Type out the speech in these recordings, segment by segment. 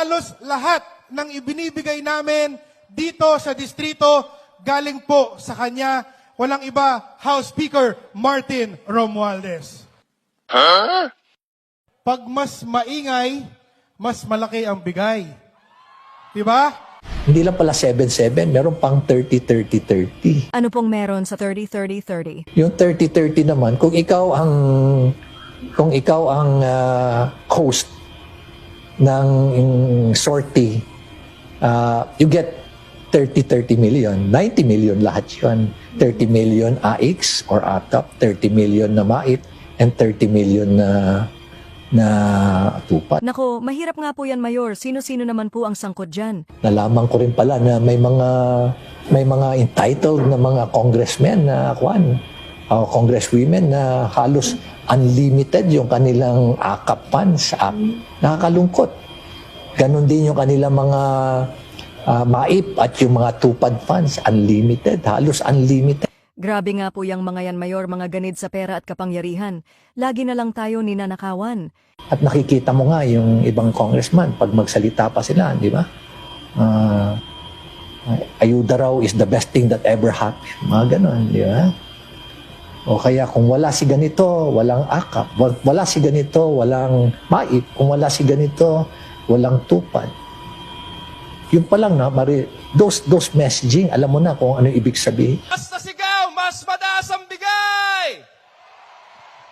halos lahat ng ibinibigay namin dito sa distrito galing po sa kanya. Walang iba, House Speaker Martin Romualdez. Pag mas maingay, mas malaki ang bigay. Diba? Hindi lang pala 7-7, meron pang 30-30-30. Ano pong meron sa 30-30-30? Yung 30-30 naman, kung ikaw ang kung ikaw ang ah, host ng sortie, ah, you get 30-30 million. 90 million lahat yun. 30 million AX or ATAP, 30 million na MAIT, and 30 million na na tupat. Nako, mahirap nga po yan, Mayor. Sino-sino naman po ang sangkot dyan? nalaman ko rin pala na may mga may mga entitled na mga congressmen na kwan o congresswomen na halos unlimited yung kanilang akap funds. Ah, Nakakalungkot. Ganon din yung kanilang mga ah, maip at yung mga tupad funds. Unlimited. Halos unlimited. Grabe nga po yung mga yan, Mayor, mga ganid sa pera at kapangyarihan. Lagi na lang tayo ninanakawan. At nakikita mo nga yung ibang congressman pag magsalita pa sila, di ba? Ah, ayuda raw is the best thing that ever happened. Mga ganon, di ba? O kaya kung wala si ganito, walang akap. Wa- Wala si ganito, walang maip. Kung wala si ganito, walang tupad. Yung pa lang na, mari, those, those messaging, alam mo na kung ano ibig sabihin. Basta sigaw, mas mataas ang bigay!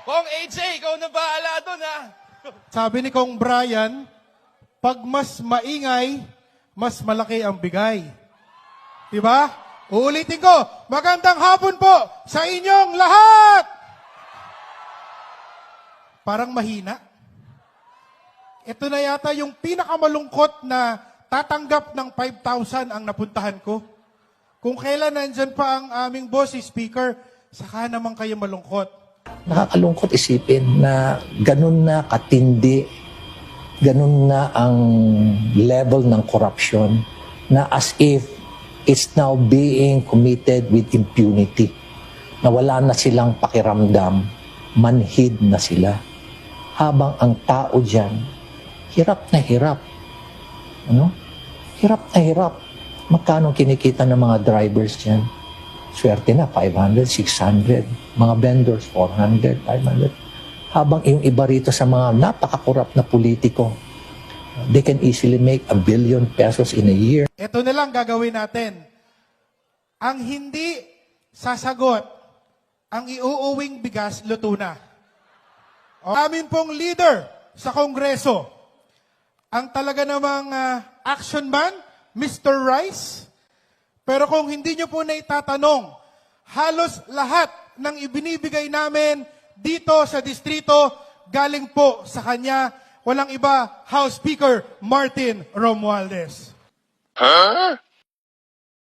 Kung AJ, ikaw na bahala doon ha. Sabi ni Kong Brian, pag mas maingay, mas malaki ang bigay. Diba? Uulitin ko, magandang hapon po sa inyong lahat! Parang mahina. Ito na yata yung pinakamalungkot na tatanggap ng 5,000 ang napuntahan ko. Kung kailan nandyan pa ang aming boss, si speaker, saka naman kayo malungkot. nakakalungkot isipin na ganun na katindi, ganun na ang level ng corruption na as if it's now being committed with impunity. Na wala na silang pakiramdam, manhid na sila. Habang ang tao dyan, hirap na hirap. Ano? Hirap na hirap. Magkano kinikita ng mga drivers dyan? Swerte na, 500, 600. Mga vendors, 400, 500. Habang yung iba rito sa mga napakakurap na politiko, they can easily make a billion pesos in a year. Ito na lang gagawin natin. Ang hindi sasagot, ang iuuwing bigas, luto na. O, amin pong leader sa Kongreso, ang talaga namang ah, action man, Mr. Rice. Pero kung hindi nyo po na itatanong, halos lahat ng ibinibigay namin dito sa distrito galing po sa kanya. Walang iba, House Speaker Martin Romualdez.